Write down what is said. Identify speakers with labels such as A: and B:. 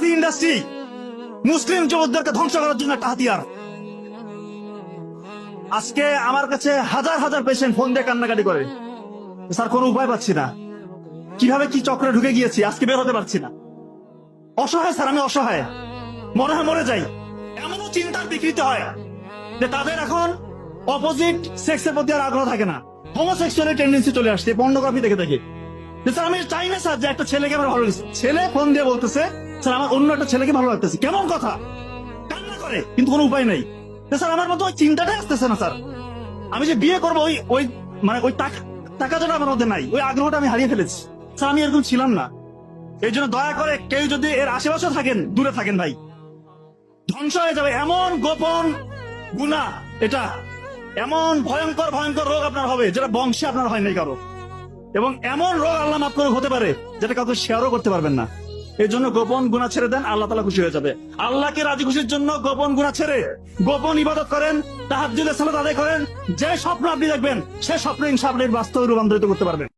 A: Pornography industry মুসলিম যুবকদেরকে ধ্বংস করার জন্য একটা হাতিয়ার। আজকে আমার কাছে হাজার হাজার পেশেন্ট ফোন দিয়ে কান্নাকাটি করে। স্যার, কোনো উপায় পাচ্ছি না। কীভাবে কি চক্রে ঢুকে গিয়েছি, আজকে বের হতে পারছি না। অসহায় স্যার, আমি অসহায়। মনে হয় মরে যাই। এমনও চিন্তার বিকৃতি হয় যে তাদের এখন অপোজিট সেক্সের প্রতি আর আগ্রহ থাকে না। হোমোসেক্সুয়ালের টেন্ডেন্সি চলে আসছে পর্নোগ্রাফি দেখে দেখে। স্যার, আমি চাই না, স্যার, যে একটা ছেলেকে আমার ভালো ছেলে ফোন দিয়ে বলতেছে স্যার, আমার অন্য একটা ছেলেকে ভালো লাগতেছে। কেমন কথা? কান্না করে, কিন্তু কোনো উপায় নেই। স্যার, আমার মতো ওই আসতেছে না, স্যার। আমি যে বিয়ে করব, ওই ওই মানে ওই টাকা টাকাটা আমার মধ্যে নাই। ওই আগ্রহটা আমি হারিয়ে ফেলেছি। স্যার, আমি এরকম ছিলাম না। এই জন্য দয়া করে কেউ যদি এর আশেপাশে থাকেন, দূরে থাকেন ভাই। ধ্বংস হয়ে যাবে এমন গোপন গুণা। এটা এমন ভয়ঙ্কর ভয়ঙ্কর রোগ আপনার হবে, যেটা বংশে আপনার হয় নাই কারও। এবং এমন রোগ আল্লাহ মাফ করে হতে পারে, যেটা কাউকে শেয়ারও করতে পারবেন না। এই জন্য গোপন গুণা ছেড়ে দেন, আল্লাহ তালা খুশি হয়ে যাবে। আল্লাহকে রাজি খুশির জন্য গোপন গুণা ছেড়ে, গোপন ইবাদত করেন তাহার সালাত আদায় করেন, যে স্বপ্ন আপনি দেখবেন, সে স্বপ্ন ইনশাআল্লাহ বাস্তব রূপান্তরিত করতে পারবেন।